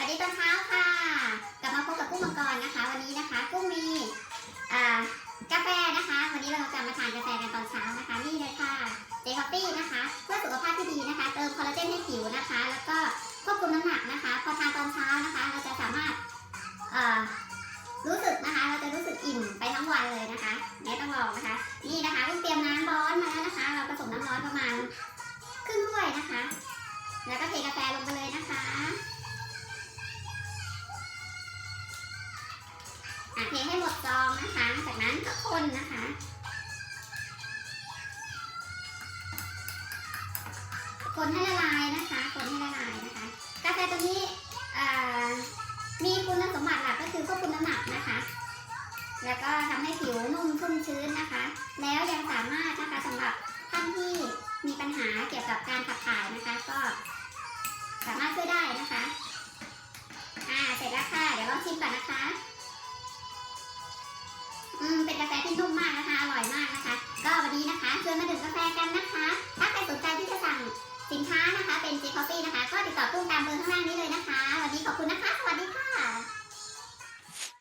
วัสดีตอนเช้าค่ะ กลับมาพบกับกุ้งมังกรนะคะ วันนี้นะคะ กุ้งมีกาแฟนะคะ วันนี้เราจะมาทานกาแฟกันตอนเช้านะคะ นี่เลยค่ะเจคอฟฟี่นะคะ เพื่อสุขภาพที่ดีนะคะ เติมคอลลาเจนให้ผิวนะคะ แล้วก็ควบคุมน้ำหนักนะคะ พอทานตอนเช้านะคะ เราจะสามารถรู้สึกนะคะ เราจะรู้สึกอิ่มไปทั้งวันเลยนะคะเนี่ยต้องลองนะคะ นี่นะคะกุ้งเตรียมน้ำร้อนมาแล้วนะคะ เราผสมน้ำร้อนประมาณครึ่งถ้วยนะคะ แล้วก็เท อะเทให้หมดซองนะคะ จากนั้นก็คนนะคะคนให้ละลายนะคะคนให้ละลายนะคะ กาแฟตัวนี้มีคุณสมบัติหลักก็คือควบคุมน้ำหนักนะคะ แล้วก็ทำให้ผิวนุ่มชุ่มชื้นนะคะ แล้วยังสามารถนะคะสำหรับท่านที่มีปัญหาเกี่ยวกับการขับถ่ายนะคะ ก็สามารถช่วยได้ มือข้างหน้า